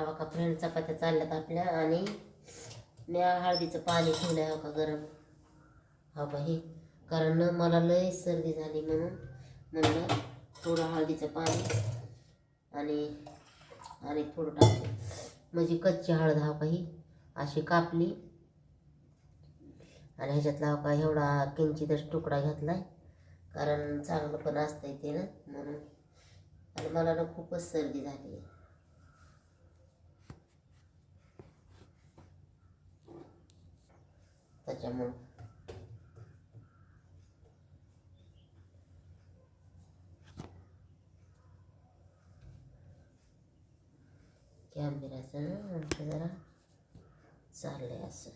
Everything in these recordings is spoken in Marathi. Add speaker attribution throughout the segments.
Speaker 1: हवा का फ्रेंड चपात्या चालल्यात आपल्या आणि मी हळदीचं पाणी ठेवलं हवं का गरम. हा का हे. कारण मला लय सर्दी झाली म्हणून म्हणलं थोडं हळदीचं पाणी आणि आणि थोडं टाकलं म्हणजे कच्ची हळद हा का ही. अशी कापली. आणि ह्याच्यातला का एवढा किंचितच तुकडा घेतलाय. कारण चांगलं पण असतंय ते ना म्हणून. आणि मला ना खूपच सर्दी झाली आहे. त्याच्यामुळं. कॅमेराचं ना आमचं जरा. चाललंय असं.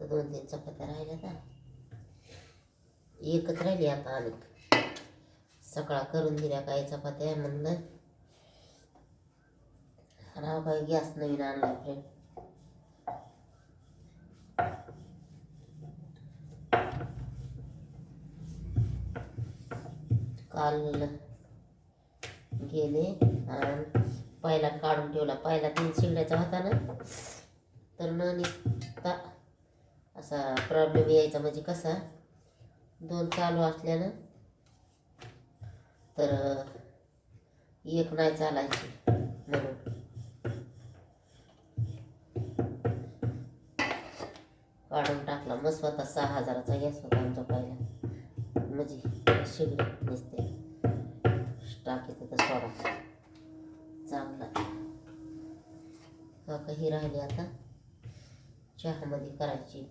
Speaker 1: तर दोन तीन चपात्या राहिल्या का? एकच राहिली आता आणि सकाळ करून दिल्या काही चपात्या म्हणलं. राव काही गॅस नवीन आणला फ्रेंड काल गेले. आणि पहिला काढून ठेवला. पहिला तीन शिंगड्याचा होता ना तर न निघता असा प्रॉब्लेम यायचा म्हणजे कसा दोन चालू असल्यानं तर एक नाही चालायची म्हणून. काढून टाकला. मग स्वतः सहा हजाराचा गॅस होता आमचा पहिला. म्हणजे शिगडी दिसते. टाकीचं तर सोडा. चांगला हा काही राहिली आता. चहामध्ये करायची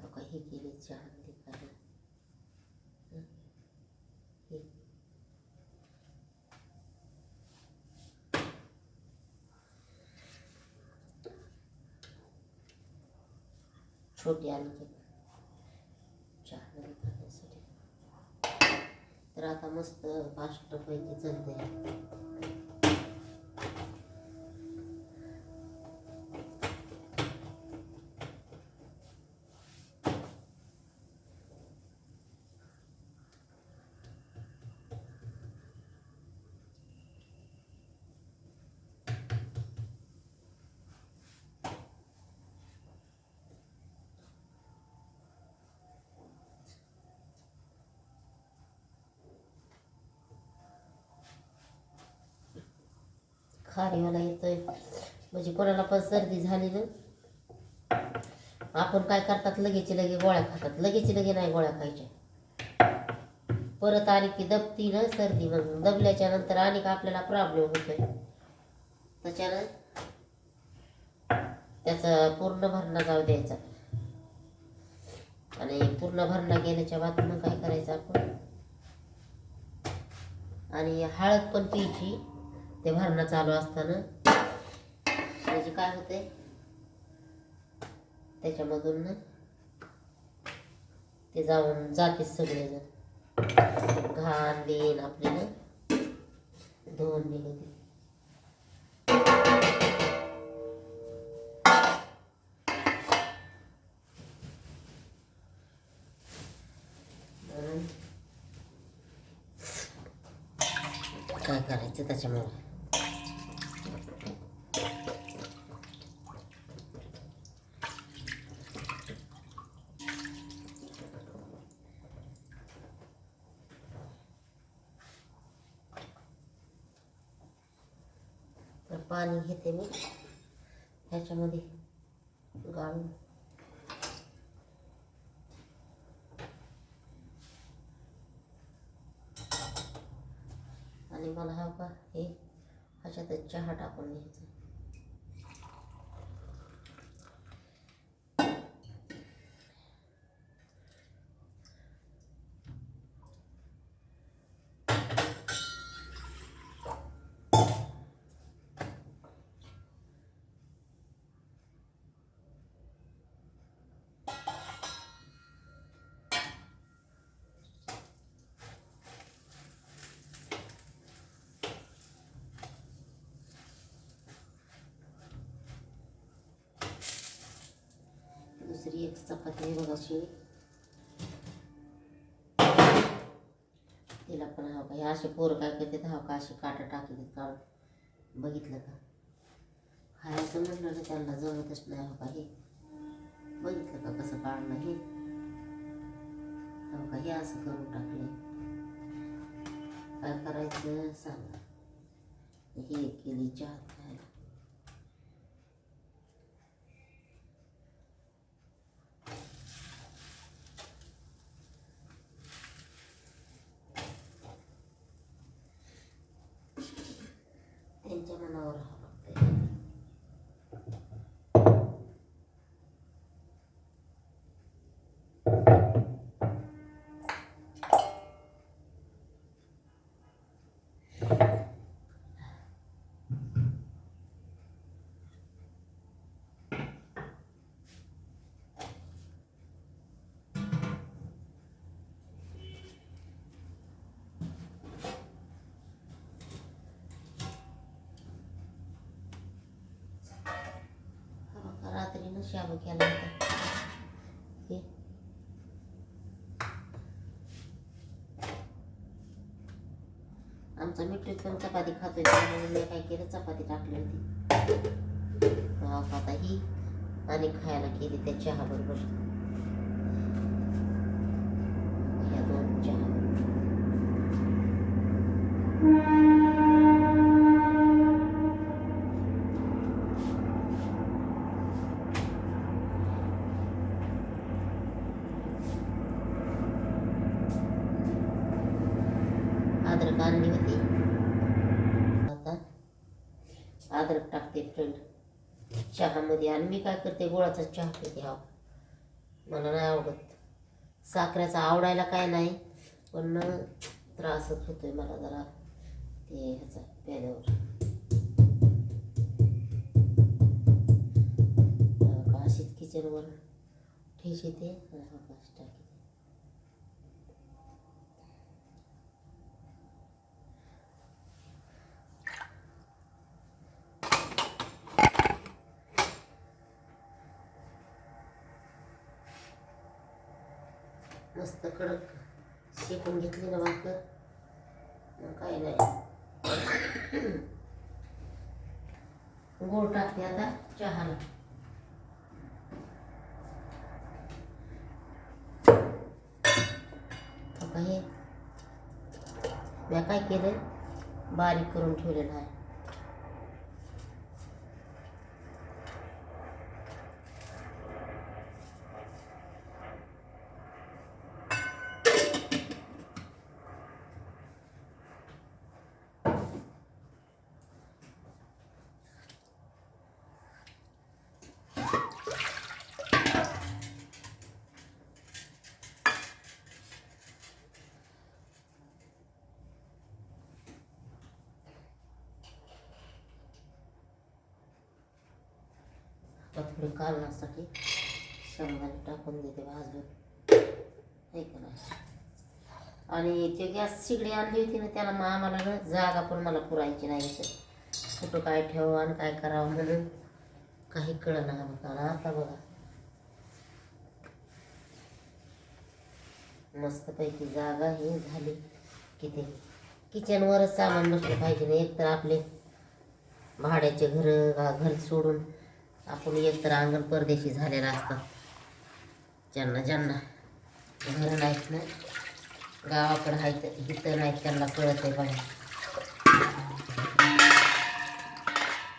Speaker 1: हो का हे केले चहामध्ये करायला हं. हे. छोटी आणखी चहा करण्यासाठी तर आता मस्त फास्टपैकी चालते. खारीवाला येतोय. म्हणजे कोणाला पण सर्दी झाली ना आपण काय करतात लगेच लगे गोळ्या खातात. लगेच लगे नाही गोळ्या खायच्या. परत आली की दबती ना सर्दी मग दबल्याच्या नंतर आणि का आपल्याला प्रॉब्लेम होतोय. त्याच्यानं त्याचा पूर्ण भरणा जाऊ द्यायचा. आणि पूर्ण भरणा गेल्याच्या बाद मग काय करायचं आपण? आणि हळद पण प्यायची. ते भरणं चालू असताना. म्हणजे काय होते? त्याच्यामधून ना ते जाऊन जाते सगळेजण. घाण देईन आपली ना धुवून निघते काय करायचं त्याच्यामुळे तर पाणी घेते मी. ह्याच्यामध्ये गाळून आणि मला हा का हे? ह्याच्यातच चहा टाकून घ्यायचा. एक चपाती आहे बघा शिळी तिला पण हवं. का असे पोरं काय करते हा का असे काटा टाकले काढून बघितलं का? खायचं म्हटलं ना त्यांना जमतच नाही हो का हे? बघितलं का कसं काढणं हे? हो का हे असं करून टाकलं काय करायचं सांगा. हे केली चहा. बघा, शाबू केला होता हे आमचा मिठू पण चपाती खातोय त्यामुळे मी काय केलं चपाती टाकली होती आता ही आणि खायला केली त्या चहा बरोबर या दोन चहा अद्रक होती. आता अद्रक टाकते फ्रेंड. चहामध्ये आणि मी काय करते गुळाचा चहा पिते हा. मला नाही आवडत. साखरेचा आवडायला काय नाही पण त्रासच होतोय मला जरा ते ह्याचा प्याल्यावर हा का अशीच किचनवर ठेस येते आणि मस्त कडक शेकून घेतली ना भाकर. मग काय नाही. गोड टाकते आता चहाला. हे मी काय केलं बारीक करून ठेवलेलं आहे आता पुढे कारणासाठी शेंगदाणे टाकून देते भाजून हे का आणि ते गॅस शिगडी आणली होती ना त्याला मग आम्हाला ना जागा पण मला पुरायची नाही तर कुठं काय ठेवावं आणि काय करावं म्हणून काही कळना बघा आता बघा. मस्तपैकी जागा ही झाली किती किचनवरच सामान बसलं पाहिजे ना एक तर आपले भाड्याचे घर घर सोडून. आपण एकतर अंगण परदेशी झालेलं असतं. ज्यांना ज्यांना घर नाहीत ना गावाकडं आहेत इथं नाहीत त्यांना कळत आहे बाहेर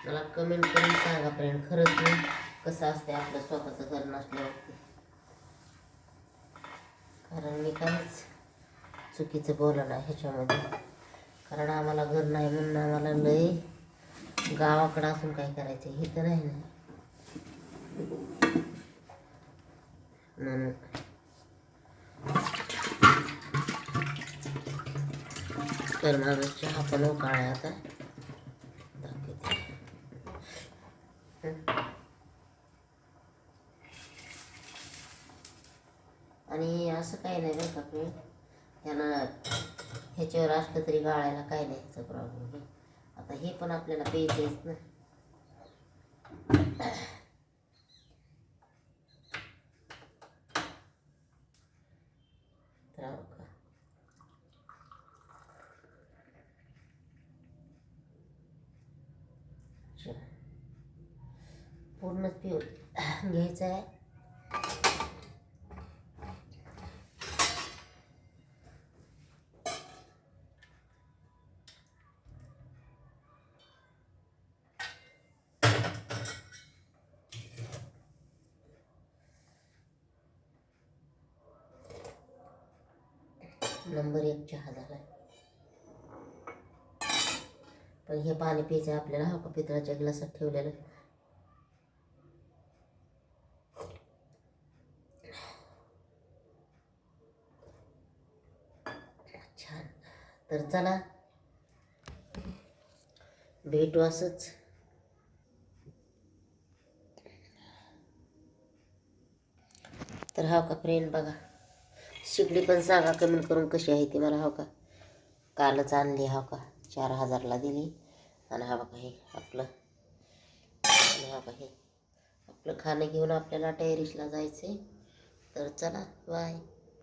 Speaker 1: मला कमेंट करून सांगा फ्रेंड खरंच मी कसं असते आपलं स्वतःचं घर नसल्यावरती. कारण मी काहीच चुकीचं बोललं नाही ह्याच्यामध्ये. कारण आम्हाला घर नाही म्हणून आम्हाला लय गावाकडं असून काय करायचं हे तर नाही ना. म्हणून तर माझा चहा पण उकाळा आता आणि असं काही नाही बरं का त्यांना ह्याच्यावर असलं तरी गाळायला काय नाही ह्याचा प्रॉब्लेम आता हे पण आपल्याला प्यायचंच ना. राव का पूर्णच प्यूर घ्यायचं आहे. नंबर एक चहा झाला पण हे पाणी प्यायचं आहे आपल्याला हा का पितळाच्या ग्लासात ठेवलेलं. छान. तर चला भेटू असंच. तर हा का फ्रेंड बघा. शिकडी पण सांगा कमेंट करून कशी आहे ती मला हो का? कालच आणली हो का? चार हजारला दिली. आणि हा बघा हे आपलं आणि हा बघा हे. आपलं खाणं घेऊन आपल्याला टेरिसला जायचं तर चला बाय